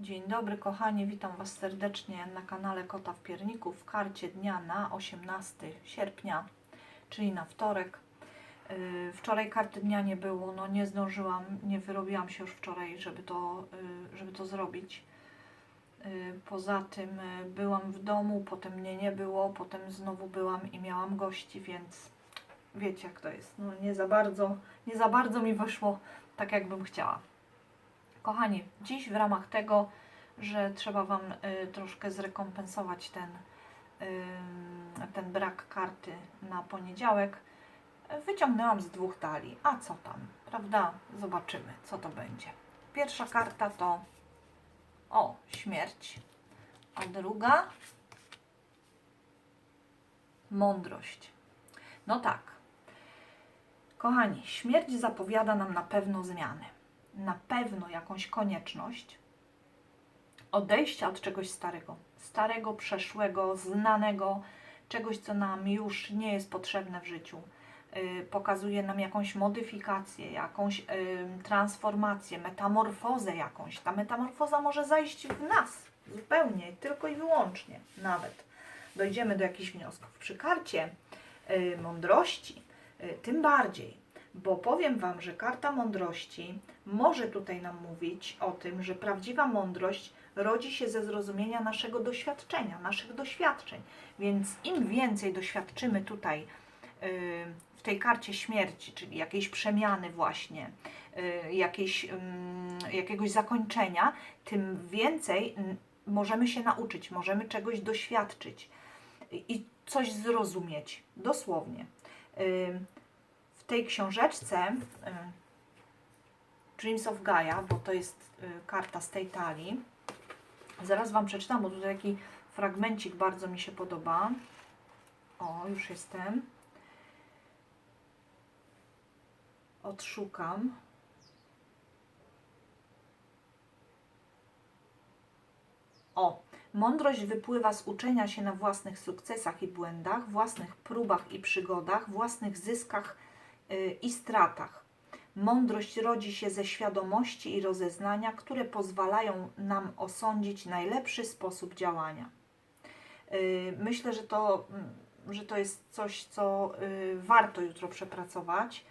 Dzień dobry kochani, witam Was serdecznie na kanale Kota w Pierniku w karcie dnia na 18 sierpnia, czyli na wtorek. Yy, Wczoraj karty dnia nie było, no nie zdążyłam, nie wyrobiłam się już wczoraj, żeby to, yy, żeby to zrobić. Yy, Poza tym byłam w domu, potem mnie nie było, potem znowu byłam i miałam gości, więc wiecie jak to jest. No nie za bardzo, nie za bardzo mi wyszło tak jakbym chciała. Kochani, dziś w ramach tego, że trzeba Wam y, troszkę zrekompensować ten, y, ten brak karty na poniedziałek, wyciągnęłam z dwóch talii. A co tam, prawda? Zobaczymy, co to będzie. Pierwsza karta to o, śmierć, a druga mądrość. No tak. Kochani, śmierć zapowiada nam na pewno zmiany na pewno jakąś konieczność odejścia od czegoś starego, starego, przeszłego, znanego, czegoś, co nam już nie jest potrzebne w życiu. Yy, pokazuje nam jakąś modyfikację, jakąś yy, transformację, metamorfozę jakąś. Ta metamorfoza może zajść w nas zupełnie, tylko i wyłącznie nawet. Dojdziemy do jakichś wniosków. Przy karcie yy, mądrości, tym bardziej, bo powiem Wam, że karta mądrości może tutaj nam mówić o tym, że prawdziwa mądrość rodzi się ze zrozumienia naszego doświadczenia, naszych doświadczeń. Więc im więcej doświadczymy tutaj yy, w tej karcie śmierci, czyli jakiejś przemiany właśnie, yy, jakiejś, yy, jakiegoś zakończenia, tym więcej mm, możemy się nauczyć, możemy czegoś doświadczyć i coś zrozumieć, dosłownie. W tej książeczce y, Dreams of Gaia, bo to jest y, karta z tej talii. Zaraz Wam przeczytam, bo tutaj taki fragmencik bardzo mi się podoba. O, już jestem. Odszukam. O, mądrość wypływa z uczenia się na własnych sukcesach i błędach, własnych próbach i przygodach, własnych zyskach i stratach. Mądrość rodzi się ze świadomości i rozeznania, które pozwalają nam osądzić najlepszy sposób działania. Y, Myślę, że to, mm, że to jest coś, co y, warto jutro przepracować.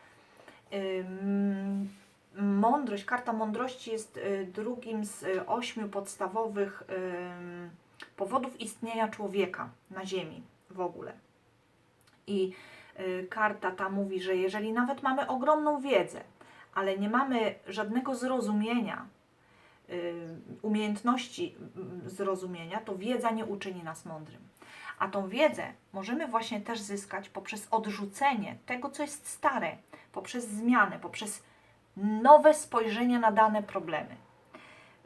Y, mm, Mądrość, karta mądrości jest y, drugim z y, ośmiu podstawowych y, powodów istnienia człowieka na Ziemi w ogóle. I y, karta ta mówi, że jeżeli nawet mamy ogromną wiedzę, ale nie mamy żadnego zrozumienia, y, umiejętności zrozumienia, to wiedza nie uczyni nas mądrym. A tą wiedzę możemy właśnie też zyskać poprzez odrzucenie tego, co jest stare, poprzez zmianę, poprzez nowe spojrzenie na dane problemy.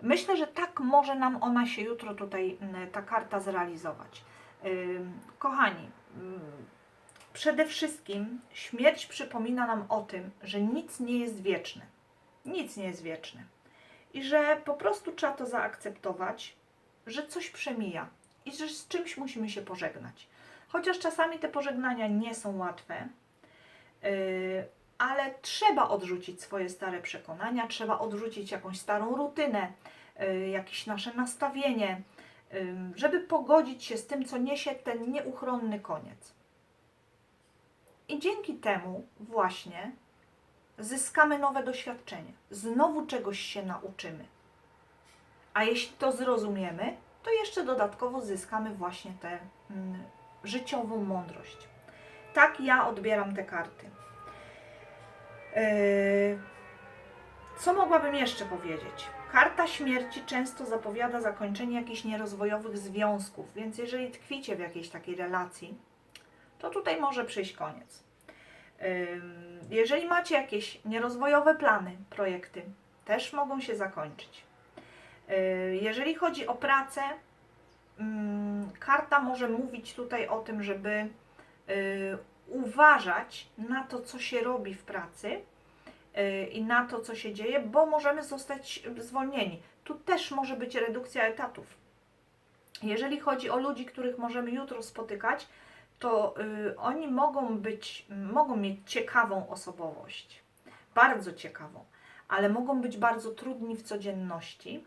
Myślę, że tak może nam ona się jutro tutaj, mm, ta karta zrealizować. Kochani, przede wszystkim śmierć przypomina nam o tym, że nic nie jest wieczne. Nic nie jest wieczne. I że po prostu trzeba to zaakceptować, że coś przemija i że z czymś musimy się pożegnać. Chociaż czasami te pożegnania nie są łatwe, yy, ale trzeba odrzucić swoje stare przekonania, trzeba odrzucić jakąś starą rutynę, yy, jakieś nasze nastawienie, yy, żeby pogodzić się z tym, co niesie ten nieuchronny koniec. I dzięki temu właśnie zyskamy nowe doświadczenie, znowu czegoś się nauczymy. A jeśli to zrozumiemy, to jeszcze dodatkowo zyskamy właśnie tę mm, życiową mądrość. Tak ja odbieram te karty. Yy, Co mogłabym jeszcze powiedzieć? Karta śmierci często zapowiada zakończenie jakichś nierozwojowych związków, więc jeżeli tkwicie w jakiejś takiej relacji, to tutaj może przyjść koniec. Jeżeli macie jakieś nierozwojowe plany, projekty, też mogą się zakończyć. Yy, Jeżeli chodzi o pracę, ym, karta może mówić tutaj o tym, żeby yy, uważać na to, co się robi w pracy yy, i na to, co się dzieje, bo możemy zostać zwolnieni. Tu też może być redukcja etatów. Jeżeli chodzi o ludzi, których możemy jutro spotykać, to y, oni mogą być, mogą mieć ciekawą osobowość, bardzo ciekawą, ale mogą być bardzo trudni w codzienności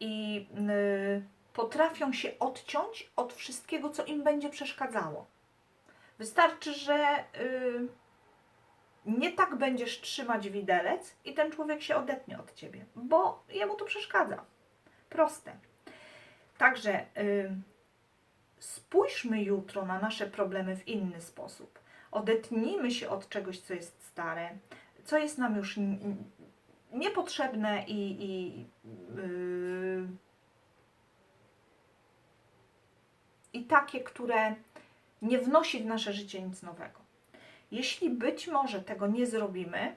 i y, potrafią się odciąć od wszystkiego, co im będzie przeszkadzało. Wystarczy, że y, nie tak będziesz trzymać widelec i ten człowiek się odetnie od ciebie, bo jemu to przeszkadza. Proste. Także y, spójrzmy jutro na nasze problemy w inny sposób. Odetnijmy się od czegoś, co jest stare, co jest nam już niepotrzebne i, i, yy, takie, które nie wnosi w nasze życie nic nowego. Jeśli być może tego nie zrobimy,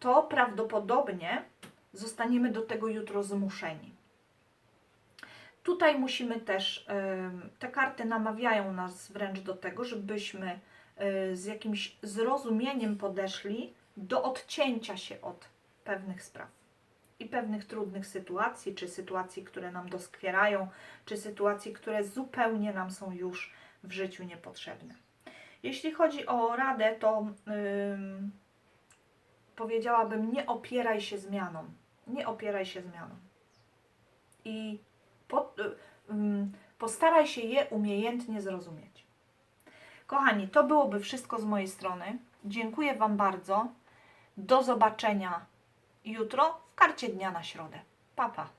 to prawdopodobnie zostaniemy do tego jutro zmuszeni. Tutaj musimy też, te karty namawiają nas wręcz do tego, żebyśmy y, z jakimś zrozumieniem podeszli do odcięcia się od pewnych spraw i pewnych trudnych sytuacji, czy sytuacji, które nam doskwierają, czy sytuacji, które zupełnie nam są już w życiu niepotrzebne. Jeśli chodzi o radę, to ym, powiedziałabym, nie opieraj się zmianom. Nie opieraj się zmianom. I po, postaraj się je umiejętnie zrozumieć. Kochani, to byłoby wszystko z mojej strony. Dziękuję Wam bardzo. Do zobaczenia jutro w karcie dnia na środę. Pa, pa.